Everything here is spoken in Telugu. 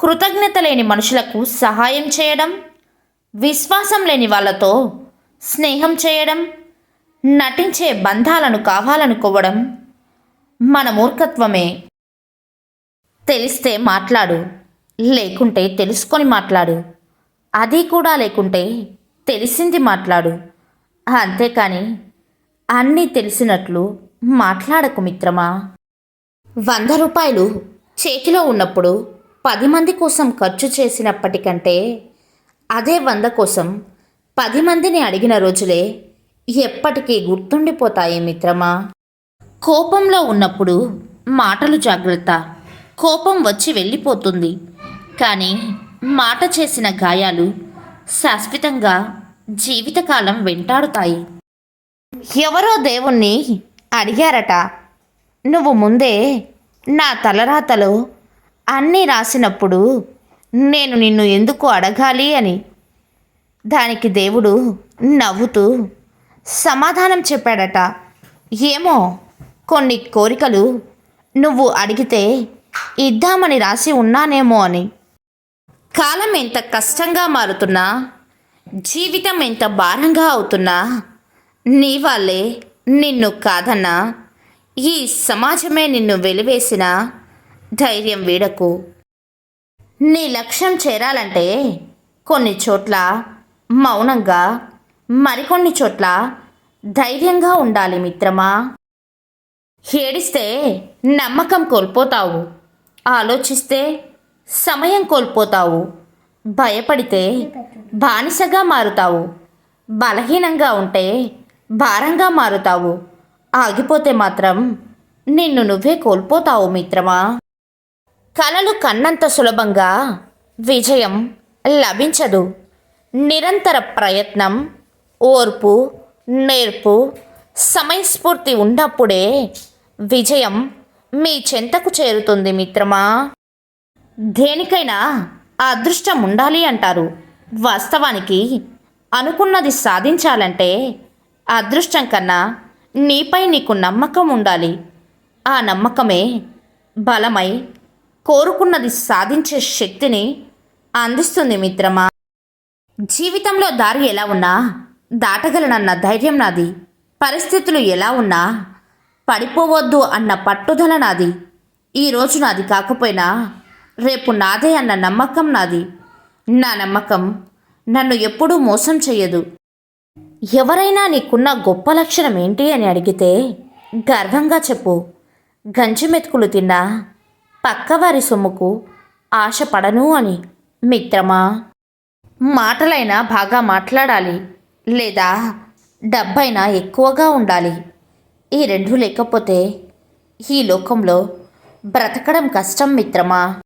కృతజ్ఞత లేని మనుషులకు సహాయం చేయడం విశ్వాసం లేని వాళ్ళతో స్నేహం చేయడం నటించే బంధాలను కావాలనుకోవడం మన మూర్ఖత్వమే. తెలిస్తే మాట్లాడు లేకుంటే తెలుసుకొని మాట్లాడు. అది కూడా లేకుంటే తెలిసింది మాట్లాడు. అంతేకాని అన్నీ తెలిసినట్లు మాట్లాడకు మిత్రమా? వంద రూపాయలు చేతిలో ఉన్నప్పుడు పది మంది కోసం ఖర్చు చేసినప్పటికంటే అదే వంద కోసం పది మందిని అడిగిన రోజులే ఎప్పటికీ గుర్తుండిపోతాయి మిత్రమా? కోపంలో ఉన్నప్పుడు మాటలు జాగ్రత్త. కోపం వచ్చి వెళ్ళిపోతుంది. కానీ మాట చేసిన గాయాలు శాశ్వతంగా జీవితకాలం వెంటాడుతాయి. ఎవరో దేవుణ్ణి అడిగారట. నువ్వు ముందే నా తలరాతలో అన్నీ రాసినప్పుడు నేను నిన్ను ఎందుకు అడగాలి అని? దానికి దేవుడు నవ్వుతూ సమాధానం చెప్పాడట. ఏమో కొన్ని కోరికలు నువ్వు అడిగితే ఇద్దామని రాసి ఉన్నానేమో అని. కాలం ఎంత కష్టంగా మారుతున్నా జీవితం ఎంత భారంగా అవుతున్నా నీ వాళ్ళే నిన్ను కాదన్నా ఈ సమాజమే నిన్ను వెలివేసిన ధైర్యం వీడకు. నీ లక్ష్యం చేరాలంటే కొన్ని చోట్ల మౌనంగా మరికొన్ని చోట్ల ధైర్యంగా ఉండాలి మిత్రమా? ఏడిస్తే నమ్మకం కోల్పోతావు. ఆలోచిస్తే సమయం కోల్పోతావు. భయపడితే బానిసగా మారుతావు. బలహీనంగా ఉంటే భారంగా మారుతావు. ఆగిపోతే మాత్రం నిన్ను నువ్వే కోల్పోతావు మిత్రమా? కలలు కన్నంత సులభంగా విజయం లభించదు. నిరంతర ప్రయత్నం ఓర్పు నేర్పు సమయస్ఫూర్తి ఉన్నప్పుడే విజయం మీ చెంతకు చేరుతుంది మిత్రమా. దేనికైనా అదృష్టం ఉండాలి అంటారు. వాస్తవానికి అనుకున్నది సాధించాలంటే అదృష్టం కన్నా నీపై నీకు నమ్మకం ఉండాలి. ఆ నమ్మకమే బలమై కోరుకున్నది సాధించే శక్తిని అందిస్తుంది మిత్రమా. జీవితంలో దారి ఎలా ఉన్నా దాటగలనన్న ధైర్యం నాది. పరిస్థితులు ఎలా ఉన్నా పడిపోవద్దు అన్న పట్టుదల నాది. ఈరోజు నాది కాకపోయినా రేపు నాదే అన్న నమ్మకం నాది. నా నమ్మకం నన్ను ఎప్పుడూ మోసం చెయ్యదు. ఎవరైనా నీకున్న గొప్ప లక్షణం ఏంటి అని అడిగితే గర్వంగా చెప్పు. గంజి మెతుకులు తిన్నా పక్కవారి సొమ్ముకు ఆశపడను అని. మిత్రమా మాటలైనా బాగా మాట్లాడాలి లేదా డబ్బైనా ఎక్కువగా ఉండాలి. ఈ రెండు లేకపోతే ఈ లోకంలో బ్రతకడం కష్టం మిత్రమా?